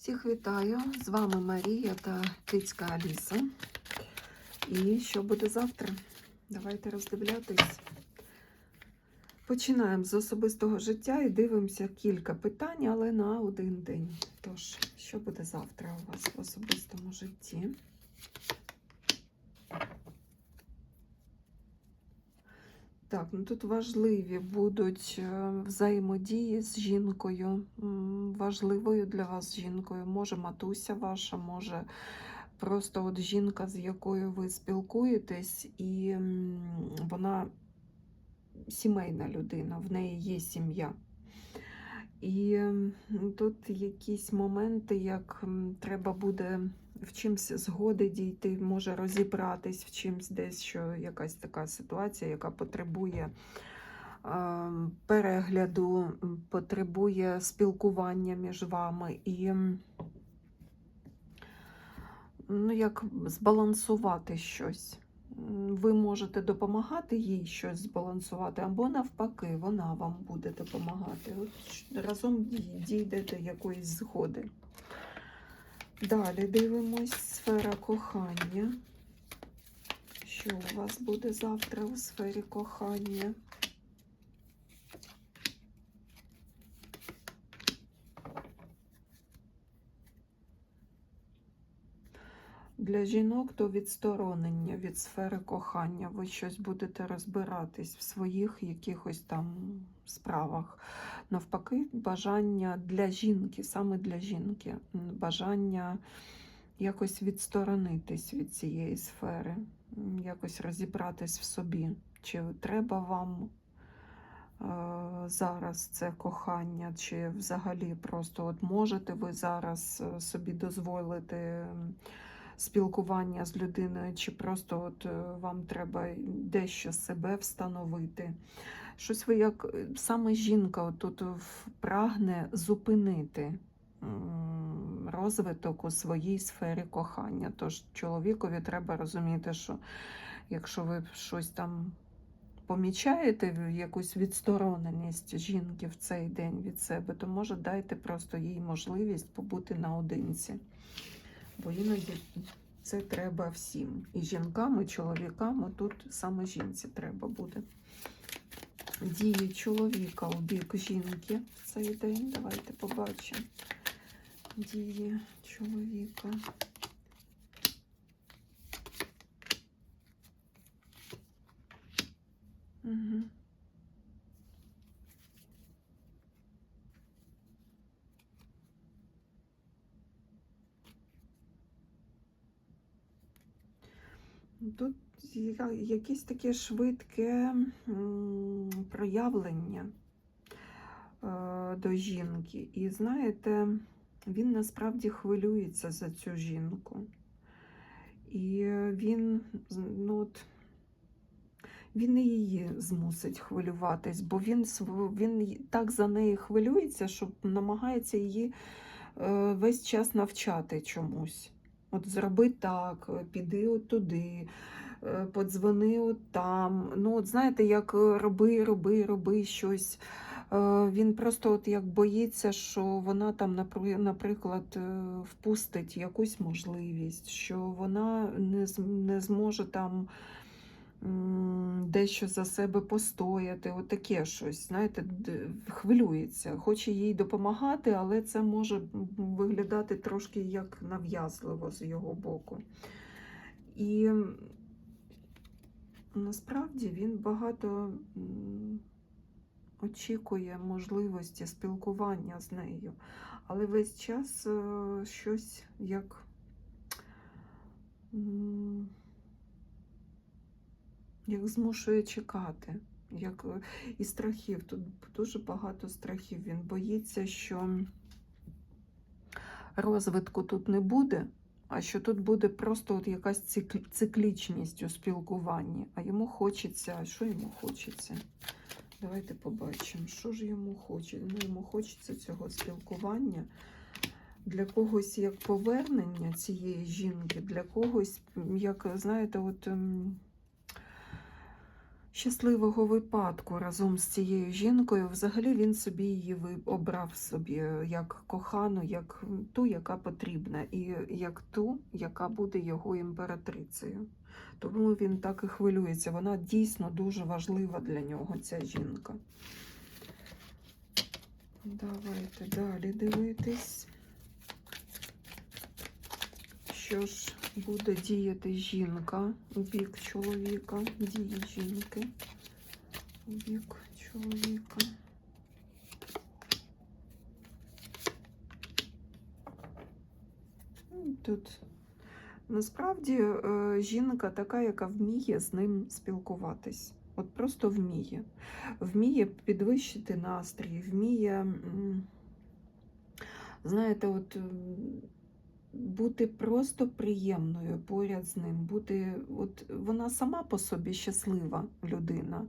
Всіх вітаю! З вами Марія та Кицька Аліса. І що буде завтра? Давайте роздивлятись. Починаємо з особистого життя і дивимося кілька питань, але на один день. Тож, що буде завтра у вас в особистому житті? Так, ну тут важливі будуть е, взаємодії з жінкою. Важливою для вас жінкою. Може матуся ваша, може просто от жінка, з якою ви спілкуєтесь, і вона сімейна людина, в неї є сім'я. І тут якісь моменти, як треба буде в чимсь згоди дійти, може розібратись в чимсь десь, що якась така ситуація, яка потребує е, перегляду, потребує спілкування між вами і ну, як збалансувати щось. Ви можете допомагати їй щось збалансувати, або навпаки, вона вам буде допомагати. От разом дій- дійдете якоїсь згоди. Далі дивимось сфера кохання. Що у вас буде завтра у сфері кохання? Для жінок то відсторонення від сфери кохання. Ви щось будете розбиратись в своїх якихось там справах. Навпаки, бажання для жінки, саме для жінки, бажання якось відсторонитись від цієї сфери, якось розібратись в собі. Чи треба вам е, зараз це кохання, чи взагалі просто от можете ви зараз е, собі дозволити спілкування з людиною, чи просто от е, вам треба дещо себе встановити. Щось ви як е, саме жінка тут прагне зупинити розвиток у своїй сфері кохання. Тож чоловікові треба розуміти, що якщо ви щось там помічаєте якусь відстороненість жінки в цей день від себе, то може дайте просто їй можливість побути наодинці. Бо іноді це треба всім. І жінкам, і чоловікам, а тут саме жінці треба буде. Дії чоловіка у бік жінки в цей день. Давайте побачимо. Дії чоловіка. Угу. Тут якесь таке швидке проявлення е, до жінки. І знаєте, він насправді хвилюється за цю жінку. І він, ну, от, він і її змусить хвилюватись, бо він, він так за неї хвилюється, що намагається її е, весь час навчати чомусь. От зроби так, е, піди от туди, е, подзвони от там. Ну, от знаєте, як е, роби, роби, роби щось. Він просто от як боїться, що вона там, наприклад, впустить якусь можливість, що вона не, зможе там дещо за себе постояти, от таке щось, знаєте, хвилюється, хоче їй допомагати, але це може виглядати трошки як нав'язливо з його боку. І насправді він багато очікує можливості спілкування з нею, але весь час е, щось як. Як змушує чекати, як е, і страхів. Тут дуже багато страхів. Він боїться, що розвитку тут не буде, а що тут буде просто от якась циклічність у спілкуванні. А йому хочеться, що йому хочеться? Давайте побачимо, що ж йому хочеться. Ну, йому хочеться цього спілкування. Для когось як повернення цієї жінки, для когось, як, знаєте, от. Щасливого випадку разом з цією жінкою. Взагалі він собі її обрав собі як кохану, як ту, яка потрібна, і як ту, яка буде його імператрицею. Тому він так і хвилюється. Вона дійсно дуже важлива для нього, ця жінка. Давайте далі дивитись. Що ж буде діяти жінка бік чоловіка? Дії жінки бік чоловіка. Ну, Тут насправді е, жінка така, яка вміє з ним спілкуватись. От просто вміє. Вміє підвищити настрій, вміє, знаєте, от бути просто приємною поряд з ним. Бути, от вона сама по собі щаслива людина,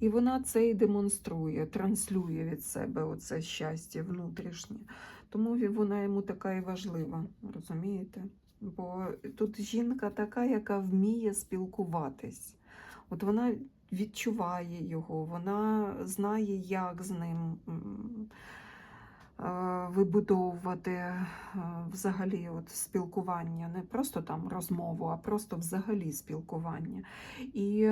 і вона це і демонструє, транслює від себе оце щастя внутрішнє. Тому вона йому така і важлива, розумієте? Бо тут жінка така, яка вміє спілкуватись. От вона відчуває його, вона знає, як з ним вибудовувати е, взагалі от спілкування, не просто там розмову, а просто взагалі спілкування. І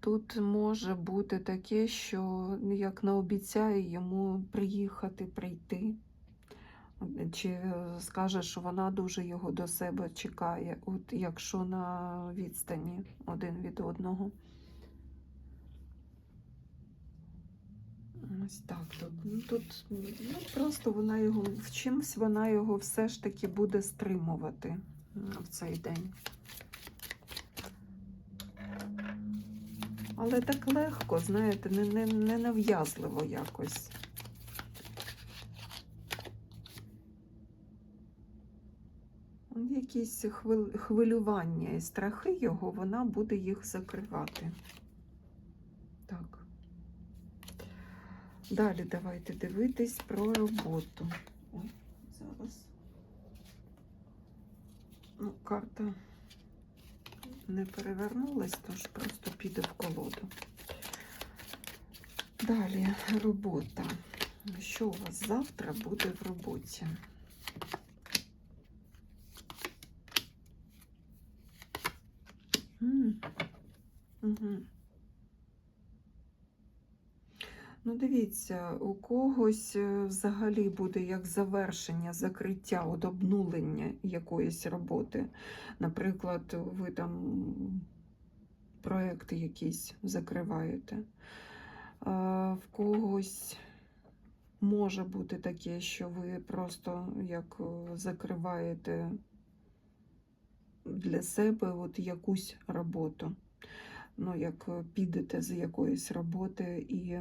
тут може бути таке, що як наобіцяє йому приїхати, прийти. Чи е, скаже, що вона дуже його до себе чекає, от якщо на відстані один від одного. Ось так тут. Ну, тут ну, просто вона його в чимсь вона його все ж таки буде стримувати в цей день. Але так легко, знаєте, не, не, не нав'язливо якось. Якісь хвилювання і страхи його, вона буде їх закривати. Так. Далі давайте дивитись про роботу. Ой, зараз. Ну, карта не перевернулась, тож просто піде в колоду. Далі робота. Що у вас завтра буде в роботі? Угу. Ну, дивіться, у когось е, взагалі буде як завершення, закриття, обнулення якоїсь роботи. Наприклад, ви там проекти якісь закриваєте. В когось може бути таке, що ви просто як е, закриваєте для себе от якусь роботу. Ну, як е, підете з якоїсь роботи і,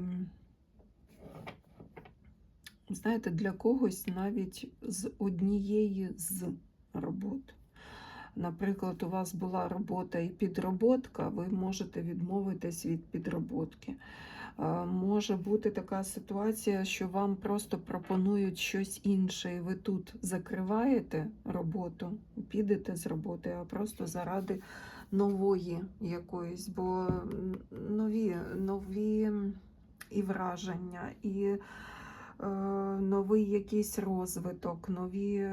знаєте, для когось навіть з однієї з робот. Наприклад, у вас була робота і підроботка, ви можете відмовитись від підроботки. Може бути така ситуація, що вам просто пропонують щось інше, і ви тут закриваєте роботу, підете з роботи, а просто заради нової якоїсь, бо нові, нові і враження, і новий якийсь розвиток, нові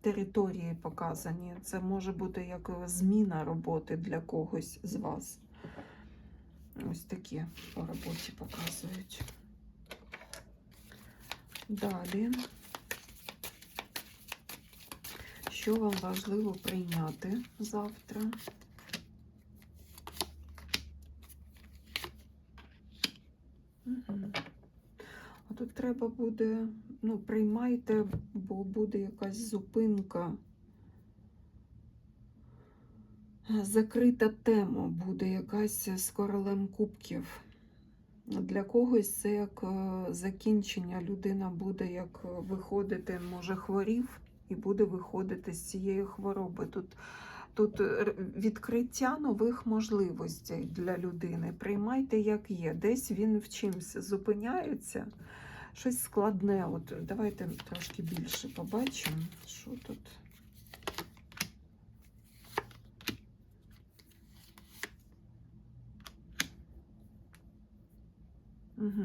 території показані. Це може бути як зміна роботи для когось з вас. Ось такі по роботі показують. Далі. Що вам важливо прийняти завтра? Угу. А тут треба буде, ну, приймайте, бо буде якась зупинка. Закрита тема буде якась з королем кубків. Для когось це як е, закінчення. Людина буде як виходити, може, хворів і буде виходити з цієї хвороби. Тут, тут відкриття нових можливостей для людини. Приймайте, як є. Десь він в чимсь зупиняється, щось складне. От Давайте трошки більше побачимо, що тут. Угу.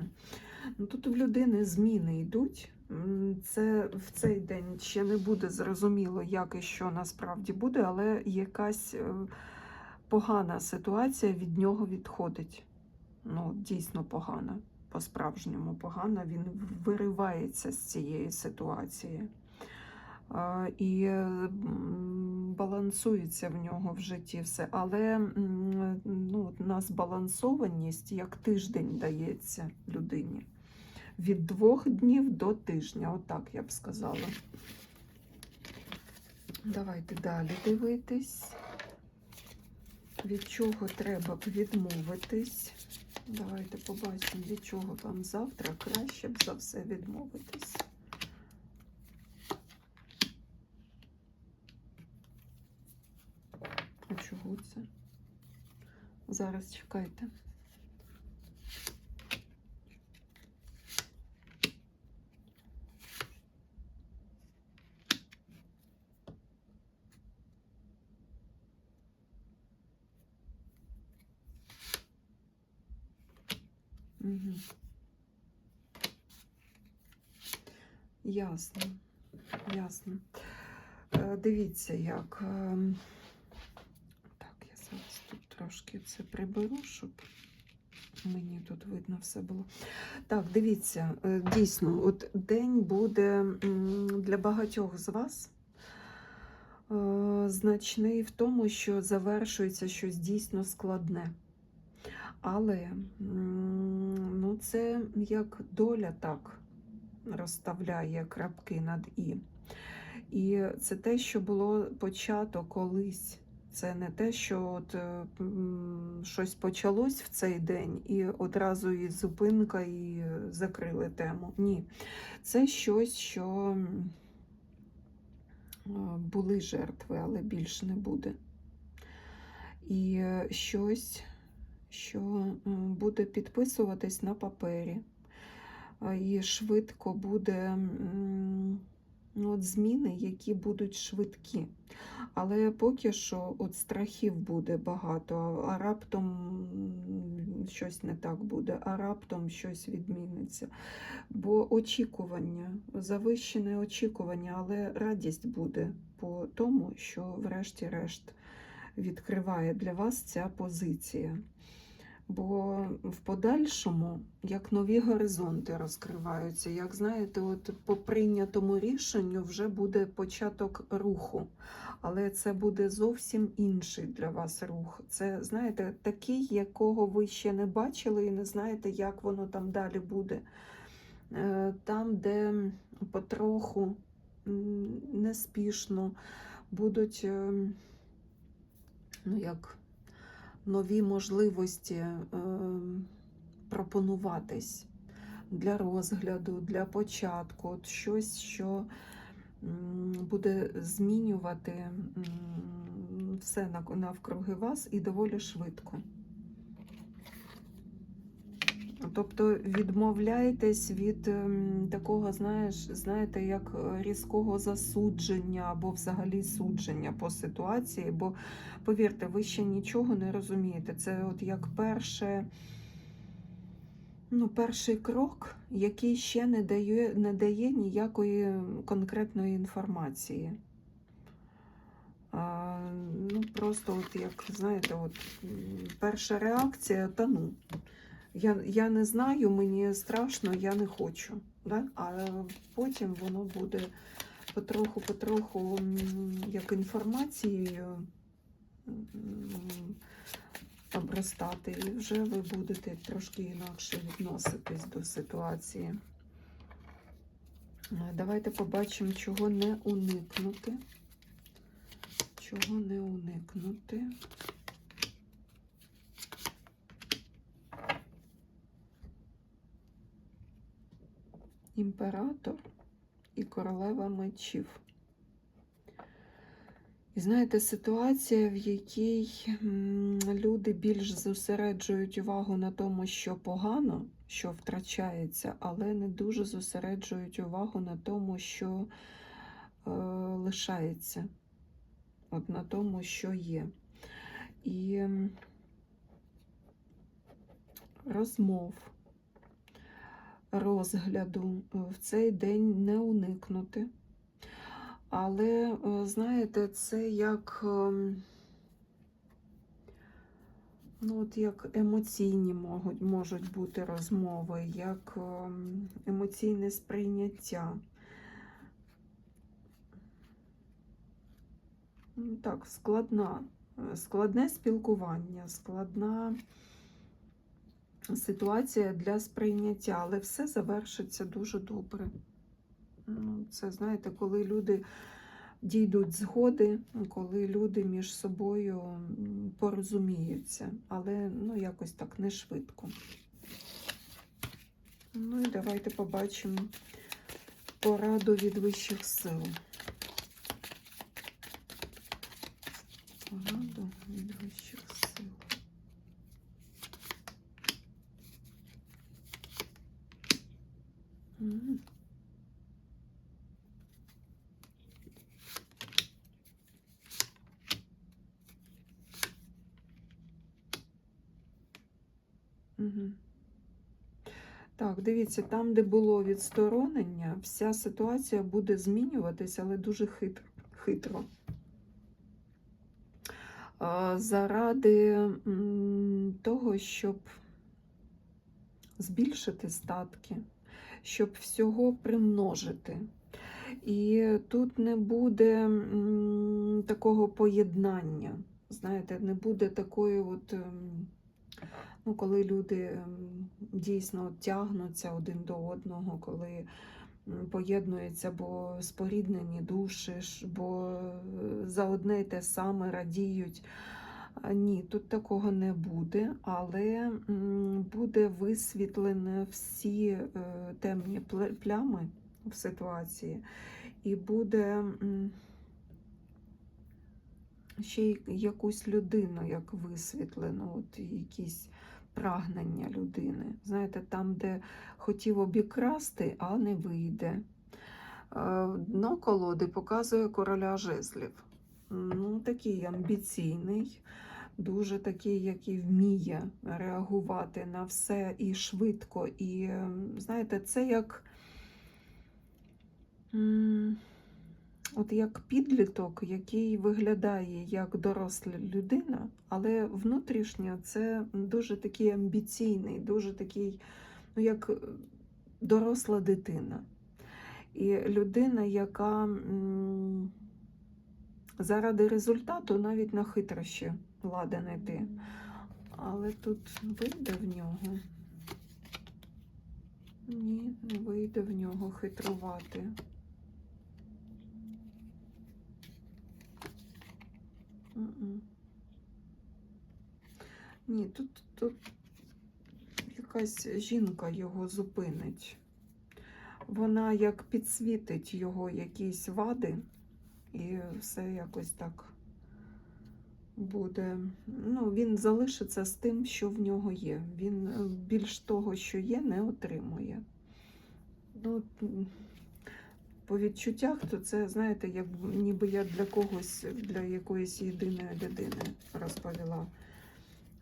Тут в людини зміни йдуть. Це в цей день ще не буде зрозуміло, як і що насправді буде, але якась е, погана ситуація від нього відходить. Ну, дійсно погана по-справжньому погана. Він виривається з цієї ситуації. І балансується в нього в житті все. Але ну, от у нас балансованість як тиждень дається людині. Від двох днів до тижня, отак я б сказала. Давайте далі дивитись. Від чого треба відмовитись? Давайте побачимо, від чого вам завтра краще б за все відмовитись. А чого це? Зараз чекайте. Угу. Ясно, ясно. Е, Дивіться, як. ем, Так, я зараз тут трошки це приберу, щоб мені тут видно все було. Так, дивіться, е, дійсно, от день буде для багатьох з вас е, значний в тому, що завершується щось дійсно складне. Але ну, це як доля так розставляє крапки над І. І це те, що було почато колись. Це не те, що от, е, щось почалось в цей день, і одразу і зупинка, і закрили тему. Ні. Це щось, що е, були жертви, але більше не буде. І е, щось, що буде підписуватись на папері, і швидко буде от зміни, які будуть швидкі. Але поки що от страхів буде багато, а раптом щось не так буде, а раптом щось відміниться. Бо очікування, завищене очікування, але радість буде по тому, що, врешті-решт, відкриває для вас ця позиція. Бо в подальшому, як нові горизонти розкриваються, як знаєте, от по прийнятому рішенню вже буде початок руху, але це буде зовсім інший для вас рух. Це, знаєте, такий, якого ви ще не бачили і не знаєте, як воно там далі буде. Е, Там, де потроху, неспішно будуть, е, ну як нові можливості е, пропонуватись для розгляду, для початку, От щось, що буде змінювати все навкруги вас і доволі швидко. Тобто відмовляєтесь від ем, такого, знаєш, знаєте, як е, різкого засудження або взагалі судження по ситуації, бо повірте, ви ще нічого не розумієте. Це от як перше, ну, перший крок, який ще не дає, не дає ніякої конкретної інформації. А, ну, просто, от як знаєте, от перша реакція та ну. Я, я не знаю, мені страшно, я не хочу. Да? А потім воно буде потроху-потроху як інформацією обростати, і вже ви будете трошки інакше відноситись до ситуації. Е, Давайте побачимо, чого не уникнути. Чого не уникнути. Імператор і королева мечів. І знаєте, ситуація, в якій люди більш зосереджують увагу на тому, що погано, що втрачається, але не дуже зосереджують увагу на тому, що е, лишається, от на тому, що є. І розмов розгляду е, в цей день не уникнути. Але, е, знаєте, це як, ем, ну, от як емоційні можуть, можуть бути розмови, як ем, емоційне сприйняття. Ну, Так, складна, е, складне спілкування, складна ситуація для сприйняття, але все завершиться дуже добре. Ну, Це, знаєте, коли люди дійдуть згоди, коли люди між собою порозуміються, але ну, якось так не швидко. Ну і давайте побачимо пораду від вищих сил. Пораду від вищих сил. Мгм. Так, дивіться, там, де було відсторонення, вся ситуація буде змінюватися, але дуже хитро. хитро. Заради того, щоб збільшити статки, щоб всього примножити. І тут не буде такого поєднання. Знаєте, не буде такої, от, ем, ну, коли люди ем, дійсно тягнуться один до одного, коли поєднуються, бо споріднені душі, бо е, за одне й те саме радіють. Ні, тут такого не буде, але буде висвітлено всі е, темні плями в ситуації, і буде ще якусь людину як висвітлено, от якісь прагнення людини. Знаєте, там, де хотів обікрасти, а не вийде. Е, Дно колоди показує короля жезлів. Ну, такий амбіційний, дуже такий, який вміє реагувати на все і швидко. І, знаєте, це як. От як підліток, який виглядає як доросла людина, але внутрішньо це дуже такий амбіційний, дуже такий, ну як е, доросла дитина. І людина, яка заради результату навіть на хитрощі ладен йти. Але тут вийде в нього. Ні, не вийде в нього хитрувати. Ні, тут, тут якась жінка його зупинить. Вона як підсвітить його якісь вади, і все якось так буде. Ну, він залишиться з тим, що в нього є. Він е, більш того, що є, не отримує. Ну, по відчуттях, то це, знаєте, як ніби я для когось, для якоїсь єдиної людини розповіла.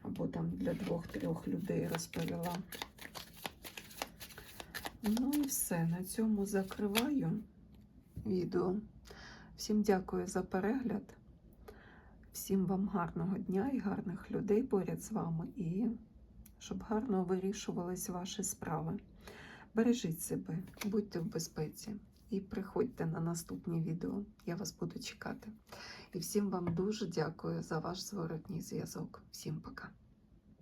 Або там для двох-трьох людей розповіла. Ну і все. На цьому закриваю відео. Всім дякую за перегляд. Всім вам гарного дня і гарних людей поряд з вами. І щоб гарно вирішувались ваші справи. Бережіть себе, будьте в безпеці і приходьте на наступні відео. Я вас буду чекати. І всім вам дуже дякую за ваш зворотній зв'язок. Всім пока.